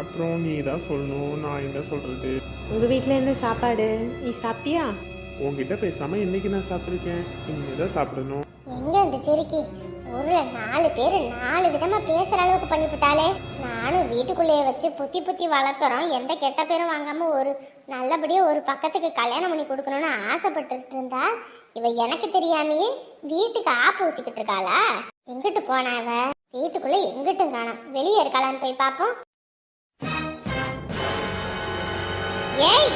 அப்புறம் நீ தான் சொல்லணும் நான் என்ன சொல்றது? உங்கள் வீட்டில் என்ன சாப்பாடு? நீ சாப்பிட்டியா? உன்கிட்ட பேசாம இன்னைக்கு நான் சாப்பிட்ருக்கேன் இனிமே தான் சாப்பிடணும். எங்க இந்த சிறுக்கி ஒரு நாலு பேர் நாலு விதமா பேசுற அளவுக்கு பண்ணிவிட்டாலே நானும் வீட்டுக்குள்ளேயே வச்சு புத்தி புத்தி வளர்க்குறோம். எந்த கெட்ட பேரும் வாங்காம ஒரு நல்லபடியா ஒரு பக்கத்துக்கு கல்யாணம் பண்ணி கொடுக்கணும்னு ஆசைப்பட்டுட்டு இருந்தா? இவ எனக்கு தெரியாமையே வீட்டுக்கு ஆப்பு வச்சுக்கிட்டு இருக்காளா? எங்கிட்டு போனா அவ வீட்டுக்குள்ள எங்கிட்டும் காணோம். வெளியே இருக்காளான்னு போய் பார்ப்போம். ஏய்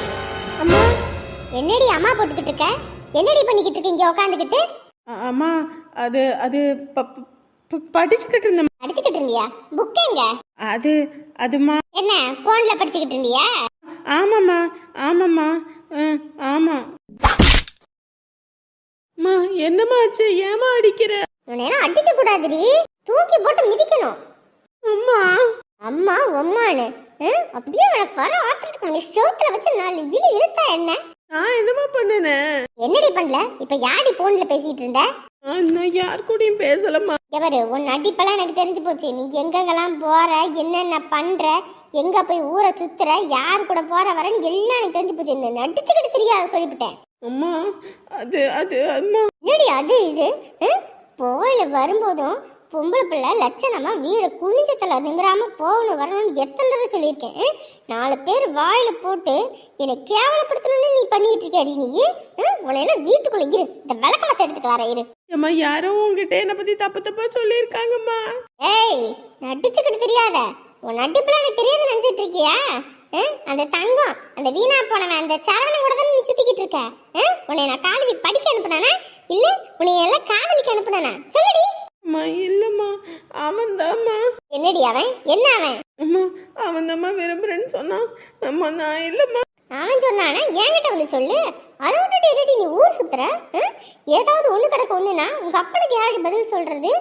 அம்மா என்னடி அம்மா போட்டுக்கிட்டு இருக்க? என்னடி பண்ணிக்கிட்டு இருக்கீங்க உட்காந்துக்கிட்டு அ- அம்மா அது அது படிச்சுக்கிட்டு இருந்தேன் படிச்சுக்கிட்டு இருந்தியா? புக் எங்க? அது அதுமா என்ன போன்ல படிச்சுக்கிட்டு இருந்தியா? ஆமாம்மா ஆமாம்மா. ஆ, ஆமாம் அம்மா என்னம்மா ஆச்சு? ஏமா அடிக்கிற? உன்னை அடிக்க கூடாதுடி தூக்கி போட்டு மிதிக்கணும். அம்மா. அம்மா உம்மான்னு. ஆ? அப்படியே உனக்கு வர ஆத்திரத்துக்கு நீ சோத்துல வச்சு நாலு இழு இழுத்தா என்ன? நான் என்னம்மா பண்ணுனேன் என்னடி பண்ணல? இப்ப யாடி போன்ல பேசிட்டு இருந்த? நான் யார் கூடயும் பேசலம்மா. எவரு? உன் அடிப்பெல்லாம் எனக்கு தெரிஞ்சு போச்சு. நீ எங்கெங்கெல்லாம் போற? என்னென்ன பண்ற? எங்க போய் ஊரை சுத்துற? யார் கூட போற வரன்னு எல்லாம் எனக்கு தெரிஞ்சு போச்சு. இந்த நடிச்சுக்கிட்டு தெரியாத சொல்லிவிட்டேன். அம்மா அது அது அம்மா. என்னடி அது இது? போயில வரும்போதும் பொம்பளை பிள்ளை லட்சணமா வீடு குனிஞ்சத்துல நிமிராம போகணும் வரணும்னு எத்தனை தடவை சொல்லியிருக்கேன்? நாலு பேர் வாயில போட்டு என்னை கேவலப்படுத்தணும்னு நீ பண்ணிட்டு இருக்கியாடி நீ ஆ? உன்னையெல்லாம் வீட்டுக்குள்ள இரு. இந்த விளக்கமத்தை எடுத்துட்டு வர இரு. அம்மா யாரோ உங்ககிட்ட என்னை பற்றி தப்பு தப்பாக சொல்லியிருக்காங்கம்மா. ஏய் நடிச்சுக்கிட்டு தெரியாத. உன் நடிப்புல எனக்கு தெரியாது நினைச்சிட்டு இருக்கியா? அந்த தங்கம் அந்த வீணா போனவன் அந்த சரவணன் கூட தானே நீ சுத்திக்கிட்டு இருக்க? உன்னை நான் காலேஜுக்கு படிக்க அனுப்புனானா? இல்ல உன்னை எல்லாம் காதலிக்க அனுப்புனானா? சொல்லுடி. அம்மா இல்லைம்மா அவன்தாம்மா. என்னடி அவன்? என்ன அவன்? அம்மா அவன் தாம்மா விரும்புகிறேன்னு சொன்னான். அம்மா நான் இல்லைம்மா. அவன் சொன்னானா? என்கிட்ட வந்து சொல்லு. அதை விட்டுட்டு என்னடி நீ ஊர் சுத்துற? ஏதாவது ஒண்ணு கிடக்கு ஒண்ணுனா உங்க அப்பனுக்கு யாருக்கு பதில் சொல்றது?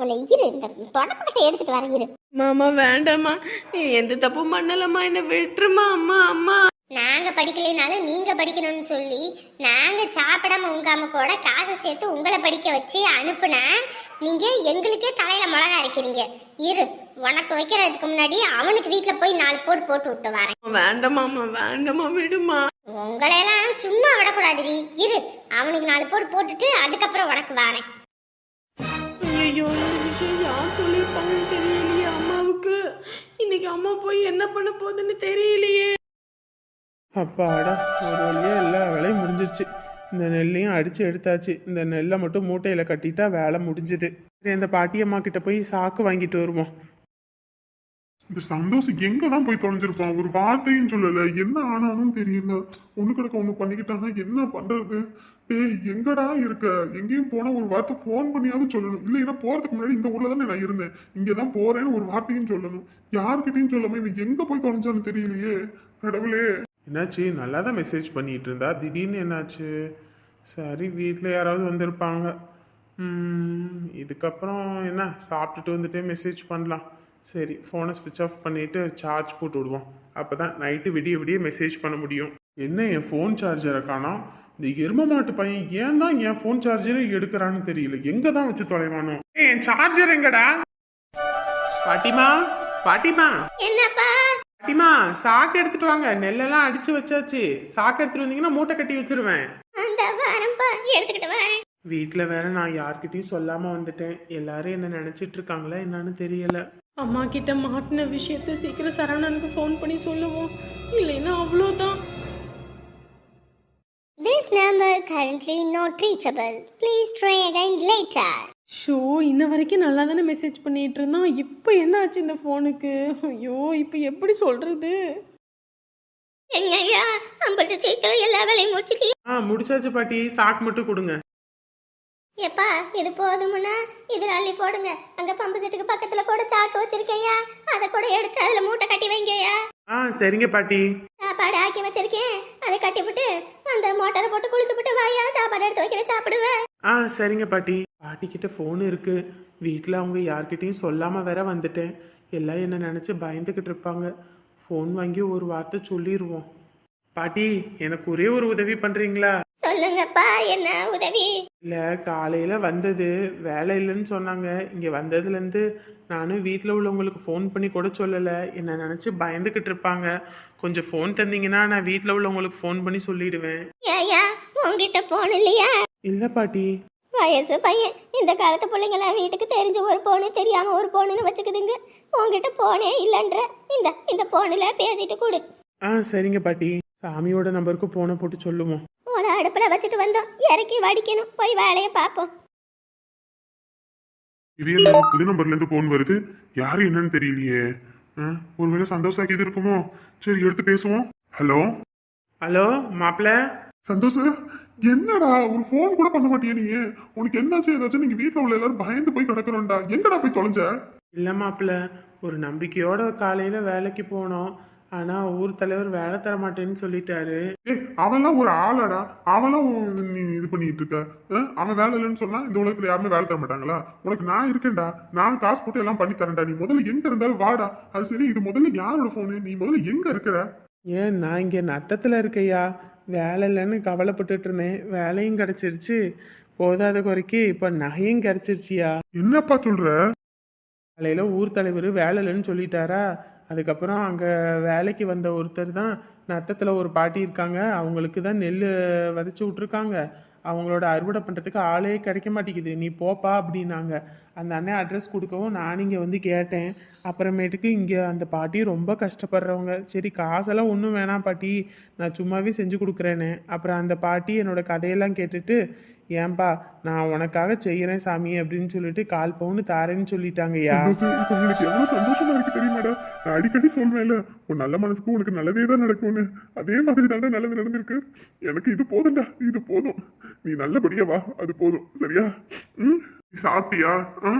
உன்னை இரு இந்த தொடப்பக்கட்டை எடுத்துட்டு வர இரு. மாமா வேண்டாம்மா. நீ எந்த தப்பும் பண்ணலம்மா. என்னை விட்டுருமா அம்மா அம்மா. நாங்க படிக்கலைனாலும் நீங்க படிக்கணும்னு சொல்லி நாங்க சாப்பிடாம உங்காம கூட காசை சேர்த்து உங்களை படிக்க வச்சு அனுப்புனா நீங்க எங்களுக்கே தலையில மிளகா அரைக்கிறீங்க. இரு உனக்கு வைக்கிறதுக்கு முன்னாடி அவனுக்கு வீட்டுல போய் நாலு போட்டு போட்டு விட்டு வரேன். வேண்டாம்மா விடுமா உங்களையெல்லாம் சும்மா விடக்கூடாதுடி. இரு அவனுக்கு நாலு போட்டு போட்டுட்டு அதுக்கப்புறம் உனக்கு வரேன். ஐயோ யார் சொல்லியிருப்பாங்கன்னு தெரியலையே அம்மாவுக்கு. இன்னைக்கு அம்மா போய் என்ன பண்ண போகுதுன்னு தெரியலையே. அப்பாடா ஒரு வழியா எல்லா வேலையும் முடிஞ்சிருச்சு. இந்த நெல்லையும் அடித்து எடுத்தாச்சு. இந்த நெல்லை மட்டும் மூட்டையில் கட்டிட்டா வேலை முடிஞ்சுது. சரி இந்த பாட்டியம்மா கிட்ட போய் சாக்கு வாங்கிட்டு வருவோம். இந்த சந்தோஷ் எங்க தான் போய் தொலைஞ்சிருப்பான்? ஒரு வார்த்தையும் சொல்லல. என்ன ஆனாலும் தெரியல. ஒண்ணு கிடக்க ஒண்ணு பண்ணிக்கிட்டானா என்ன பண்றது? டேய் எங்கடா இருக்க? எங்கேயும் போனா ஒரு வார்த்தை ஃபோன் பண்ணியாவது சொல்லணும். இல்லைன்னா போறதுக்கு முன்னாடி இந்த ஊர்ல தானே நான் இருந்தேன். இங்க தான் போறேன்னு ஒரு வார்த்தையும் சொல்லணும். யாருக்கிட்டையும் சொல்லாம இவன் எங்க போய் தொலைஞ்சான்னு தெரியலையே. கடவுளே. என்னாச்சு? நல்லா தான் மெசேஜ் பண்ணிகிட்டு இருந்தா திடீர்னு என்னாச்சு? சரி வீட்டில் யாராவது வந்திருப்பாங்க. இதுக்கப்புறம் என்ன? சாப்பிட்டுட்டு வந்துட்டே மெசேஜ் பண்ணலாம். சரி ஃபோனை ஸ்விட்ச் ஆஃப் பண்ணிவிட்டு சார்ஜ் போட்டு விடுவோம். அப்போ தான் நைட்டு விடிய விடிய மெசேஜ் பண்ண முடியும். என்ன என் ஃபோன் சார்ஜரை காணோம்? இந்த எரும மாட்டு பையன் ஏன் தான் என் ஃபோன் சார்ஜரை எடுக்கிறான்னு தெரியல. எங்கே தான் வச்சு தொலைவானோ? என் சார்ஜர் எங்கடா? பாட்டிமா? பாட்டிமா? என்னப்பா? பாட்டிமா சாக்கு எடுத்துட்டு வாங்க. நெல்லெல்லாம் அடிச்சு வச்சாச்சு. சாக்கு எடுத்துட்டு வந்தீங்கன்னா மூட்டை கட்டி வச்சிருவேன். அந்த வரம்பா எடுத்துக்கிட்டு வரேன். வீட்டில் வேற நான் யார்கிட்டயும் சொல்லாம வந்துட்டேன். எல்லாரும் என்ன நினைச்சிட்டு இருக்காங்களா என்னன்னு தெரியல. அம்மா கிட்ட மாட்டின விஷயத்த சீக்கிரம் சரவணனுக்கு ஃபோன் பண்ணி சொல்லுவோம். இல்லைன்னா அவ்வளோதான் This number currently not reachable. Please try again later. Show இன்ன வரைக்கும் நல்லா தானே மெசேஜ் பண்ணிட்டு இருந்தான். இப்போ என்ன ஆச்சு இந்த ஃபோனுக்கு ஐயோ இப்போ எப்படி சொல்றது? எங்கய்யா ஐம்பது சீக்கிரம் எல்லா வேலையும் ஆ முடிச்சாச்சு பாட்டி. சாக்கு மட்டும் கொடுங்க. எப்பா இது போதுமுன்னா? இதுல அள்ளி போடுங்க. அங்க பம்பு செட்டுக்கு பக்கத்துல கூட சாக்கு வச்சிருக்கையா அதை கூட எடுத்து அதுல மூட்டை கட்டி வைங்கய்யா. ஆ சரிங்க பாட்டி. சாப்பாடு ஆக்கி வச்சிருக்கேன். அதை கட்டிவிட்டு அந்த மோட்டாரை போட்டு குளிச்சுப்புட்டு வாயா சாப்பாடு எடுத்து வைக்கிற சாப்பிடுவேன். ஆ சரிங்க பாட்டி. பாட்டி கிட்ட ஃபோன் இருக்கு. வீட்டில் அவங்க யார்கிட்டயும் சொல்லாம வேற வந்துட்டேன். எல்லாம் என்ன நினைச்சு பயந்துகிட்டு இருப்பாங்க. ஃபோன் வாங்கி ஒரு வார்த்தை சொல்லிடுவோம் பாட்டி எனக்கு ஒரே ஒரு உதவி பண்றீங்களா? சொல்லு சொல்லுங்கப்பா என்ன உதவி? இல்லை காலையில் வந்தது. வேலை இல்லைன்னு சொன்னாங்க. இங்கே வந்ததுலேருந்து நானும் வீட்டில் உள்ளவங்களுக்கு ஃபோன் பண்ணி கூட சொல்லலை. என்னை நினச்சி பயந்துக்கிட்டு இருப்பாங்க. கொஞ்சம் ஃபோன் தந்தீங்கன்னா நான் வீட்டில் உள்ளவங்களுக்கு ஃபோன் பண்ணி சொல்லிடுவேன். ஏயா உங்ககிட்ட போன் இல்லையா? இல்லை பாட்டி. வயசு பையன். இந்த காலத்து பிள்ளைங்களாம் வீட்டுக்கு தெரிஞ்ச ஒரு போனு தெரியாம ஒரு போனுன்னு வச்சுக்குதுங்க. உங்ககிட்ட போனே இல்லைன்ற. இந்த இந்த போனில் பேசிட்டு கொடு. ஆ சரிங்க பாட்டி. சாமியோட நம்பருக்கு போனை போட்டு சொல்லுவோம். உன அடுப்பில் வச்சுட்டு வந்தோம். இறக்கி வடிக்கணும். போய் வேலையை பார்ப்போம். இது என்ன புது நம்பர்ல இருந்து போன் வருது. யாரு என்னன்னு தெரியலையே. ஆ, ஒருவேளை சந்தோஷாக்கி இது இருக்குமோ? சரி எடுத்து பேசுவோம். ஹலோ? ஹலோ மாப்பிள்ள. சந்தோஷ் என்னடா ஒரு ஃபோன் கூட பண்ண மாட்டியா நீ? உனக்கு என்னாச்சு ஏதாச்சும்? நீங்க வீட்ல உள்ள எல்லாரும் பயந்து போய் கிடக்குறோம்டா எங்கடா போய் தொலைஞ்ச? இல்லை மாப்பிள்ள ஒரு நம்பிக்கையோட காலையில் வேலைக்கு போனோம். ஆனால் ஊர் தலைவர் வேலை தர மாட்டேன்னு சொல்லிட்டாரு. ஏய் அவன்லாம் ஒரு ஆளாடா. அவன்லாம் நீ இது பண்ணிட்டு இருக்க? அவன் வேலை இல்லைன்னு சொன்னா இந்த உலகத்துல யாருமே வேலை தர மாட்டாங்களா? உனக்கு நான் இருக்கேன்டா. நான் காசு போட்டு எல்லாம் பண்ணி தரேன்டா. நீ முதல்ல எங்க இருந்தாலும் வாடா. அது சரி இது முதல்ல யாரோட போனு நீ முதல்ல எங்க இருக்கிற? ஏன் நான் இங்கே நத்தத்தில் இருக்கையா வேலை இல்லைன்னு கவலைப்பட்டுட்டு இருந்தேன் வேலையும் கிடச்சிருச்சு. போதாத குறைக்கு இப்போ நகையும் கிடச்சிருச்சியா? என்னப்பா சொல்ற? காலையில் ஊர் தலைவர் வேலை இல்லைன்னு சொல்லிட்டாரா? அதுக்கப்புறம் அங்கே வேலைக்கு வந்த ஒருத்தர் தான் நத்தத்தில் ஒரு பாட்டி இருக்காங்க. அவங்களுக்கு தான் நெல் விதைச்சி விட்ருக்காங்க அவங்களோட அறுவடை பண்ணுறதுக்கு ஆளே கிடைக்க மாட்டேங்குது. நீ போப்பா அப்படின்னாங்க. அந்த அண்ணன் அட்ரஸ் கொடுக்கவும் நான் இங்கே வந்து கேட்டேன். அப்புறமேட்டுக்கு இங்கே அந்த பாட்டி ரொம்ப கஷ்டப்படுறவங்க. சரி காசெல்லாம் ஒன்றும் வேணாம் பாட்டி. நான் சும்மாவே செஞ்சு கொடுக்குறேன்னு. அப்புறம் அந்த பாட்டி என்னோட கதையெல்லாம் கேட்டுட்டு ஏன்பா நான் உனக்காக செய்கிறேன் சாமி அப்படின்னு சொல்லிட்டு கால் பவுன் தாரேன்னு சொல்லிட்டாங்கய்யா. சந்தோஷம் இப்ப உங்களுக்கு எவ்வளவு சந்தோஷமா இருக்கு தெரியுமாடா? நான் அடிக்கடி சொல்வேன்ல உன் நல்ல மனசுக்கு உனக்கு நல்லதே தான் நடக்கும்னு. அதே மாதிரி தாண்டா நல்லது நடந்திருக்கு. எனக்கு இது போதும்டா இது போதும். நீ நல்லபடியா வா அது போதும். சரியா? ம்? சாப்பிட்டியா? ஆ?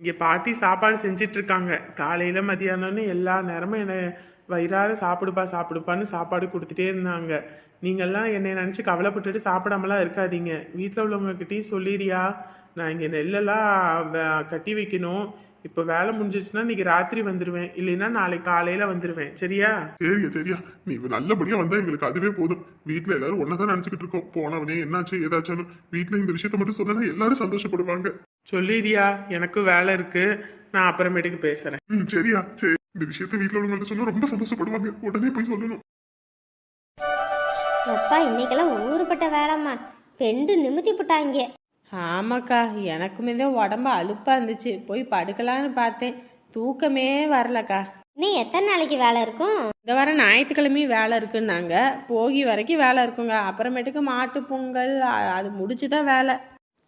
இங்கே பாட்டி சாப்பாடு செஞ்சிட்டு இருக்காங்க காலையில் மதியானம்னு எல்லா நேரமும் என்னை வயிறார சாப்பிடுப்பா சாப்பிடுப்பான்னு சாப்பாடு கொடுத்துட்டே இருந்தாங்க. நீங்கள்லாம் என்னை நினச்சி கவலைப்பட்டுட்டு சாப்பிடாமலாம் இருக்காதீங்க. வீட்டில் உள்ளவங்கக்கிட்டேயும் சொல்லிடுறியா நான் இங்கே நெல்லெல்லாம் கட்டி வைக்கணும். இப்போ வேலை முடிஞ்சிச்சுன்னா இன்னைக்கு ராத்திரி வந்துடுவேன் இல்லைன்னா நாளைக்கு காலையில் வந்துடுவேன் சரியா? சரியா சரியா. நீ நல்லபடியா வந்தா எங்களுக்கு அதுவே போதும். வீட்ல எல்லாரும் ஒன்னதான் நினைச்சுக்கிட்டு இருக்கோம். போனவனே என்னாச்சு ஏதாச்சும் வீட்ல இந்த விஷயத்த மட்டும் சொன்னா எல்லாரும் சந்தோஷப்படுவாங்க. சொல்லிடுறியா எனக்கும் வேலை இருக்குது நான் அப்புறமேட்டுக்கு பேசுகிறேன் ம் சரியா. சரி. இந்த விஷயத்த வீட்ல உள்ளவங்கள்ட்ட சொன்னா ரொம்ப சந்தோஷப்படுவாங்க. உடனே போய் சொல்லணும். அப்பா இன்னைக்கெல்லாம் ஊருப்பட்ட வேலைம்மா. பெண்டு நிமித்தி போட்டாங்க. ஆமாக்கா எனக்குமே தான் உடம்பு அலுப்பாக இருந்துச்சு. போய் படுக்கலான்னு பார்த்தேன். தூக்கமே வரலக்கா. நீ எத்தனை நாளைக்கு வேலை இருக்கும்? இந்த வாரம் ஞாயிற்றுக்கிழமையும் வேலை இருக்குன்னாங்க. போகி வரைக்கும் வேலை இருக்குங்க. அப்புறமேட்டுக்கு மாட்டு பொங்கல் அ- அது முடிச்சு தான் வேலை.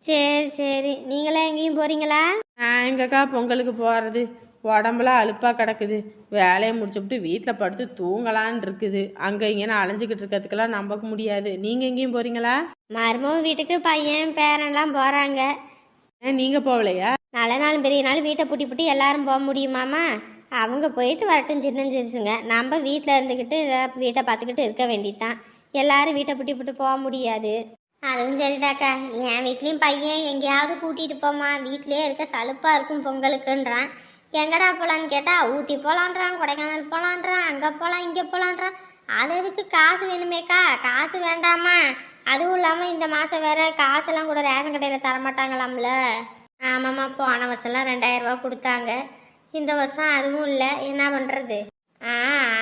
சரி சரி. நீங்களே எங்கேயும் போறீங்களா? நான் எங்கக்கா பொங்கலுக்கு போகிறது உடம்புலாம் அலுப்பாக கிடக்குது. வேலையை முடிச்சுப்புட்டு வீட்டில் படுத்து தூங்கலான்னு இருக்குது. அங்கே இங்கேன்னு அலைஞ்சிக்கிட்டு இருக்கிறதுக்கெல்லாம் நம்ப முடியாது. நீங்கள் எங்கேயும் போகிறீங்களா மருமக வீட்டுக்கு பையன் பேரன்லாம் போறாங்க. ஏன் நீங்கள் போகலையா நல்ல நாள் பெரிய நாள் வீட்டை பூட்டி பூட்டி எல்லாரும் போக முடியுமாமா அவங்க போயிட்டு வரட்டும் சின்ன சிறுசுங்க. நம்ம வீட்டில் இருந்துக்கிட்டு வீட்டை பார்த்துக்கிட்டு இருக்க வேண்டியதுதான். எல்லாரும் வீட்டை பூட்டி பூட்டி போக முடியாது. அதுவும் சரிதாக்கா. என் வீட்லேயும் பையன் எங்கேயாவது கூட்டிகிட்டு போமா வீட்டிலே இருக்க சலுப்பாக இருக்கும் பொங்கலுக்குன்றான். எங்கடா போகலான்னு கேட்டால் ஊட்டி போகலான்றான் கொடைக்கானல் போகலான்றான் அங்கே போகலாம் இங்கே போகலான்றான் அது எதுக்கு காசு வேணுமேக்கா? காசு வேண்டாமா? அதுவும் இல்லாமல் இந்த மாதம் வேற காசெல்லாம் கூட ரேஷன் கடையில் தரமாட்டாங்களாம்ல. ஆமாம்மா போன வருஷம்லாம் ரெண்டாயிரரூபா கொடுத்தாங்க. இந்த வருஷம் அதுவும் இல்லை என்ன பண்ணுறது ஆ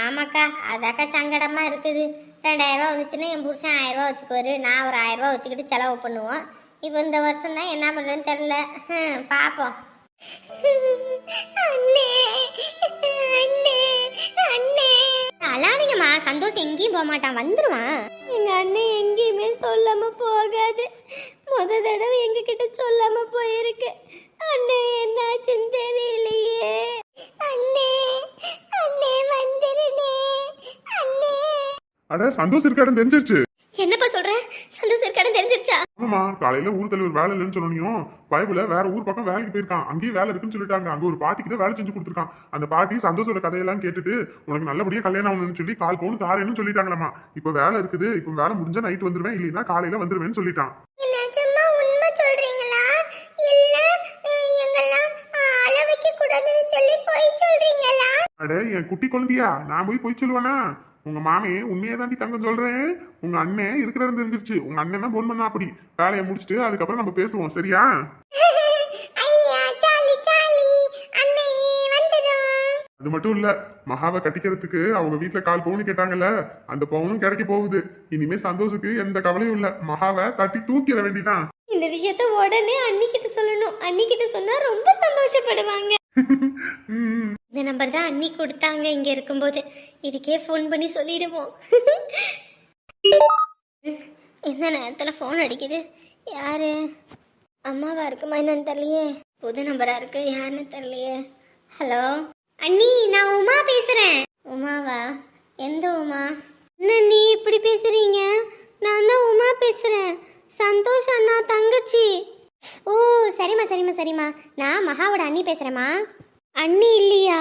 ஆமாக்கா அதாக்கா சங்கடமாக இருக்குது. ரெண்டாயிரரூபா வந்துச்சுன்னா என் புருஷன் ஆயிரம் ரூபா வச்சுக்குவாரு. நான் ஒரு ஆயிரம் வச்சுக்கிட்டு செலவு பண்ணுவோம். இப்போ இந்த வருஷம் தான் என்ன பண்ணுறதுன்னு தெரில பார்ப்போம் அழாதீங்கம்மா சந்தோஷம் எங்கேயும் போக மாட்டான் வந்துருவான். எங்க அண்ணன் எங்கேயுமே சொல்லாம போகாது. முத தடவை எங்ககிட்ட சொல்லாம போயிருக்கு. அண்ணே என்னாச்சுன்னு தெரியலையே. அண்ணே அண்ணே வந்துருனே. அண்ணே. அட சந்தோஷம் இருக்காடுன்னு தெரிஞ்சிருச்சு. என்னப்பா சொல்ற? இருக்கான்னு தெரிஞ்சிருச்சா? ஆமாமா காலையில ஊர் தலைவர் வேலை இல்லைன்னு சொன்னோனையும் பைபிள வேற ஊர் பக்கம் வேலைக்கு போயிருக்கான். அங்கேயும் வேலை இருக்குன்னு சொல்லிட்டாங்க. அங்க ஒரு பாட்டிக்கு தான் வேலை செஞ்சு கொடுத்துருக்கான். அந்த பாட்டி சந்தோஷோட கதையெல்லாம் கேட்டுட்டு உனக்கு நல்லபடியா கல்யாணம் ஆகணும்னு சொல்லி கால் பவுன் தாரேன்னு சொல்லிட்டாங்களாமா இப்ப வேலை இருக்குது. இப்ப வேலை முடிஞ்சா நைட் வந்துருவேன். இல்லைன்னா காலையில வந்துருவேன்னு சொல்லிட்டான். அட என் குட்டி குழந்தையா நான் போய் போய் சொல்லுவேனா? உங்க மாமே உண்மையை தாண்டி தங்கம் சொல்றேன். உங்க அண்ணன் இருக்கிற இடம் தெரிஞ்சிருச்சு. உங்க அண்ணன் தான் போன் பண்ணா அப்படி. வேலையை முடிச்சுட்டு அதுக்கப்புறம் நம்ம பேசுவோம் சரியா? அது மட்டும் இல்ல மகாவை கட்டிக்கிறதுக்கு அவங்க வீட்ல கால் பவுன் கேட்டாங்கல்ல அந்த பவுனும் கிடைக்க போகுது. இனிமே சந்தோஷுக்கு எந்த கவலையும் இல்ல. மகாவை தட்டி தூக்கிட வேண்டிதான். இந்த விஷயத்த உடனே அண்ணிக்கிட்ட சொல்லணும். அண்ணிக்கிட்ட சொன்னா ரொம்ப சந்தோஷப்படுவாங்க. இந்த நம்பர் தான் அண்ணி கொடுத்தாங்க இங்க இருக்கும்போது. இதுக்கே ஃபோன் பண்ணி சொல்லிடுவோம். என்ன நேரத்துல ஃபோன் அடிக்குது? யாரு? அம்மாவா இருக்குமா என்னன்னு தெரியலையே. புது நம்பரா இருக்கு யாருன்னு தெரியலையே. ஹலோ அண்ணி நான் உமா பேசுறேன். உமாவா? எந்த உமா? என்ன நீ இப்படி பேசுறீங்க? நான் தான் உமா பேசுறேன். சந்தோஷ் அண்ணா தங்கச்சி. ஓ சரிம்மா சரிம்மா சரிம்மா. நான் மகாவோட அண்ணி பேசுகிறேம்மா அண்ணி இல்லையா?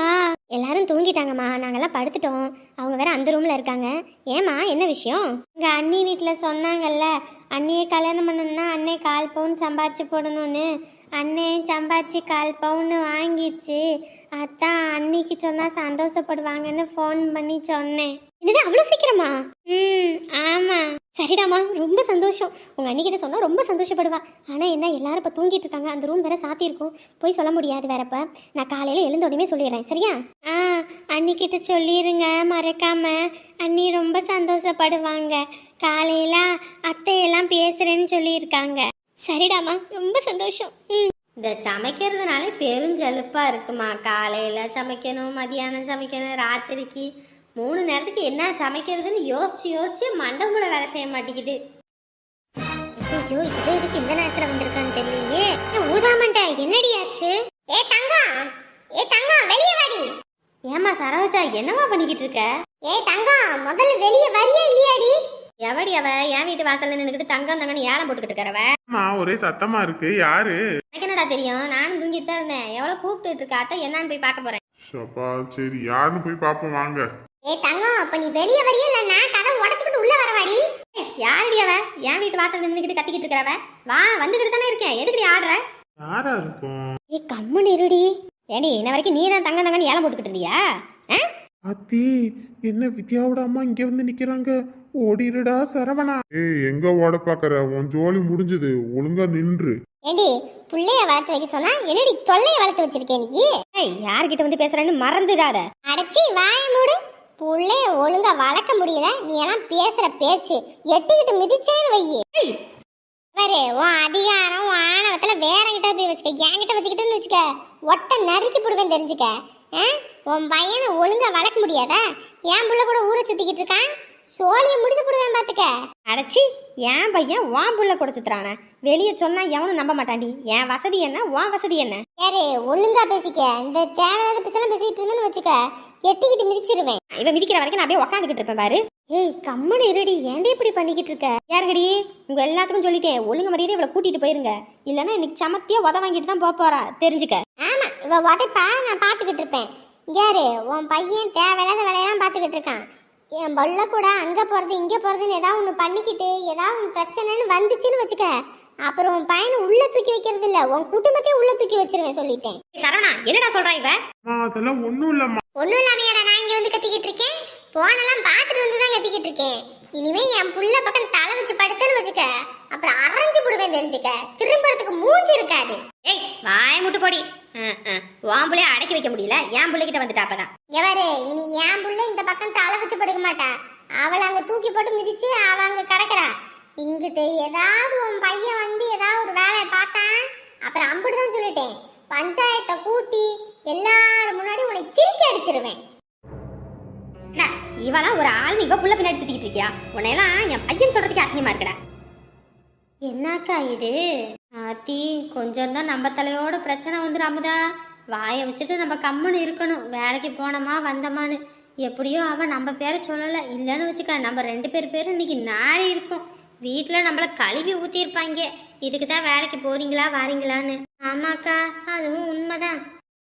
எல்லாரும் தூங்கிட்டாங்கம்மா. நாங்கெல்லாம் படுத்துட்டோம். அவங்க வேற அந்த ரூமில் இருக்காங்க. ஏம்மா என்ன விஷயம்? இங்கே அண்ணி வீட்டில் சொன்னாங்கல்ல அண்ணியை கல்யாணம் பண்ணணும்னா அண்ணே கால் பவுன் சம்பாரிச்சு போடணும்னு. அண்ணே சம்பாரிச்சு கால் பவுன் வாங்கிடுச்சு. அதான் அன்னிக்கு சொன்னால் சந்தோஷப்படுவாங்கன்னு ஃபோன் பண்ணி சொன்னேன். என்னது அவ்வளோ சீக்கிரமா? ம் ஆமாம் சரிடாமா ரொம்ப சந்தோஷம். உங்கள் அன்னிக்கிட்ட சொன்னால் ரொம்ப சந்தோஷப்படுவா. ஆனால் என்ன எல்லாரும் இப்போ தூங்கிட்டு இருக்காங்க. அந்த ரூம் வேற சாத்தியிருக்கும் போய் சொல்ல முடியாது வேறப்ப நான் காலையில் எழுந்த உடனே சொல்லிடுறேன். சரியா? ஆ அன்னிக்கிட்ட சொல்லிடுங்க மறக்காம. அண்ணி ரொம்ப சந்தோஷப்படுவாங்க. காலையில் அத்தையெல்லாம் பேசுகிறேன்னு சொல்லியிருக்காங்க. சரிடாமா ரொம்ப சந்தோஷம். ம். இந்த சமைக்கிறதுனாலே பெருஞ்சலுப்பாக இருக்குமா. காலையில் சமைக்கணும் மதியானம் சமைக்கணும் ராத்திரிக்கு மூணு நேரத்துக்கு என்ன சமைக்கிறதுன்னு யோசிச்சு யோசிச்சு மண்டபுல வேலை செய்ய மாட்டேங்குது. ஐயோ இது எதுக்கு இந்த நேரத்துல வந்திருக்கான்னு தெரியலையே. ஊதாமண்டா என்னடி ஆச்சு? ஏ தங்கம் ஏ தங்கம் வெளியே வாடி! ஏமா சரோஜா என்னவா பண்ணிக்கிட்டு இருக்க? ஏ தங்கம் முதல்ல வெளியே வரியா இல்லையாடி? எவடி அவ? என் வீட்டு வாசல்ல நின்றுக்கிட்டு தங்கம் தங்கன்னு ஏலம் போட்டுக்கிட்டு இருக்கிறவ அம்மா ஒரே சத்தமா இருக்கு. யாரு? எனக்கு என்னடா தெரியும்? நானும் தூங்கிட்டு தான் இருந்தேன். எவ்வளோ கூப்பிட்டுட்டு இருக்கா? அத்தை என்னன்னு போய் பார்க்க போறேன். சப்பா சரி யாருன்னு போய் பார்ப்போம் வாங்க. ஏ தங்கம் அப்ப நீ வெளியே வரியா இல்ல நான் கதை உடைச்சுக்கிட்டு உள்ள வரவாடி? யாருடி அவ? என் வீட்டு வாசல்ல நின்றுக்கிட்டு கத்திக்கிட்டு இருக்கிறவ? வா வந்துக்கிட்டு தானே இருக்கேன். எதுக்குடி ஆடுற? யாரா இருக்கும் ஏ கம்முன்னு இருடி. ஏடி இன்ன வரைக்கும் நீ தான் தங்கம் தங்கன்னு ஏலம் போட்டுக்கிட்டு இருந்தியா? அத்தி என்ன வித்யாவோட அம்மா இங்க வந்து நிக்கிறாங்க? ஓடிடுடா சரவணா. ஏய் எங்க ஓட பாக்குற? உன் ஜோலி முடிஞ்சது. ஒழுங்கா நின்று. ஏண்டி புள்ளைய வளர்த்து வைக்க சொன்னா என்னடி தொல்லைய வளர்த்து வச்சிருக்கேன் நீ? ஏய் யார்கிட்ட வந்து பேசுறேன்னு மறந்துடாத. அடைச்சி வாய மூடு. புள்ளைய ஒழுங்கா வளர்க்க முடியல நீ எல்லாம் பேசுற பேச்சு. எட்டுக்கிட்டு மிதிச்சேன்னு வையி பாரு உன் அதிகாரம் உன் ஆணவத்துல வேற கிட்ட போய் வச்சுக்க என்கிட்ட வச்சுக்கிட்டேன்னு வச்சுக்க. ஒட்ட நறுக்கி போடுவேன் தெரிஞ்சுக்க. ஆ? உன் பையனை ஒழுங்கா வளர்க்க முடியாதா? என் புள்ள கூட ஊரை சுத்திக்கிட்டு இருக்கான்? சோழியை முடிச்சு போடுவேன் பாத்துக்க. அடைச்சி என் பையன் உன் புள்ள கூட சுத்துறானே. வெளியே சொன்னா எவனும் நம்ப மாட்டான்டி. என் வசதி என்ன உன் வசதி என்ன? யாரு ஒழுங்கா பேசிக்க. இந்த தேவையில்லாத பிச்செல்லாம் பேசிட்டு இருந்தேன்னு வச்சுக்க. எட்டிக்கிட்டு மிதிச்சிருவேன். இவன் மிதிக்கிற வரைக்கும் நான் அப்படியே உக்காந்துக்கிட்டு இருப்பேன் பாரு. ஏய் கம்முன்னு இருடி ஏன்டி இப்படி பண்ணிக்கிட்டு இருக்க? யாருங்கடி? உங்க எல்லாத்துக்கும் சொல்லிட்டேன். ஒழுங்கு மரியாதை இவளை கூட்டிட்டு போயிருங்க. இல்லைன்னா இன்னைக்கு சமத்தியா உத வாங்கிட்டு தான் போக போறா. தெரிஞ்சுக்க. ஆமா இவ உதைப்பா நான் பார்த்துக்கிட்டு இருப்பேன். யாரு? உன் பையன் தேவையில்லாத வேலையெல்லாம் பார்த்துக்கிட்டு இருக்கான். என் பொள்ள கூட அங்க போறது இங்க போறதுன்னு ஏதாவது ஒன்று பண்ணிக்கிட்டு ஏதாவது ஒன்று பிரச்சனைன்னு வந்துச்சுன்னு வச்சுக்க. அப்புறம் உன் பையனை உள்ள தூக்கி வைக்கிறது இல்ல உன் குடும்பத்தையும் உள்ள தூக்கி வச்சிருவேன் சொல்லிட்டேன். சரவணா என்னடா சொல்றா இவ? அதெல்லாம் ஒண்ணும் இல்லம்மா. ஒன்றும் இல்லாமையாடா நான் இங்கே வந்து கத்திக்கிட்டு இருக்கேன்? போனெல்லாம் பார்த்துட்டு வந்து தான் கத்திக்கிட்டு இருக்கேன். இனிமே என் புள்ள பக்கம் தலை வச்சு படுத்தேன்னு வச்சுக்க. அப்புறம் அரைஞ்சு விடுவேன் தெரிஞ்சுக்க. திரும்புறதுக்கு மூஞ்சி இருக்காது. ஏய் வாய முட்டு போடி. உன் புள்ளைய அடக்கி வைக்க முடியல. என் பிள்ளைகிட்ட வந்துட்டா அப்பதான். எவரு இனி என் புள்ள இந்த பக்கம் தலை வச்சு படுக்க மாட்டா. அவளை அங்க தூக்கி போட்டு மிதிச்சு அவ அங்க கிடக்குறா. இங்கிட்டு ஏதாவது உன் பையன் வந்து ஏதாவது ஒரு வேலையை பார்த்தான். அப்புறம் அம்பிடுதான் சொல்லிட்டேன். பஞ்சாயத்தை கூட்டி எல்லாரும் முன்னாடி உன்னை சிரிக்க அடிச்சிருவேன். இவெல்லாம் ஒரு ஆள் நீ புள்ள பின்னாடி சுத்திக்கிட்டு இருக்கியா? உன்னையெல்லாம் என் பையன் சொல்றதுக்கு அசிங்கமா இருக்கடா. என்னக்கா இது? ஆத்தி கொஞ்சம் தான் நம்ம தலையோட பிரச்சனை வந்துடும் அமுதா வாயை வச்சுட்டு நம்ம கம்முன்னு இருக்கணும். வேலைக்கு போனோமா வந்தோமான்னு. எப்படியோ அவன் நம்ம பேரை சொல்லலை. இல்லைன்னு வச்சுக்க நம்ம ரெண்டு பேர் பேரும் இன்னைக்கு நாரி இருக்கும். வீட்டில் நம்மளை கழுவி ஊற்றிருப்பாங்க இதுக்கு தான் வேலைக்கு போறீங்களா வாரீங்களான்னு. ஆமாக்கா அதுவும் உண்மைதான்.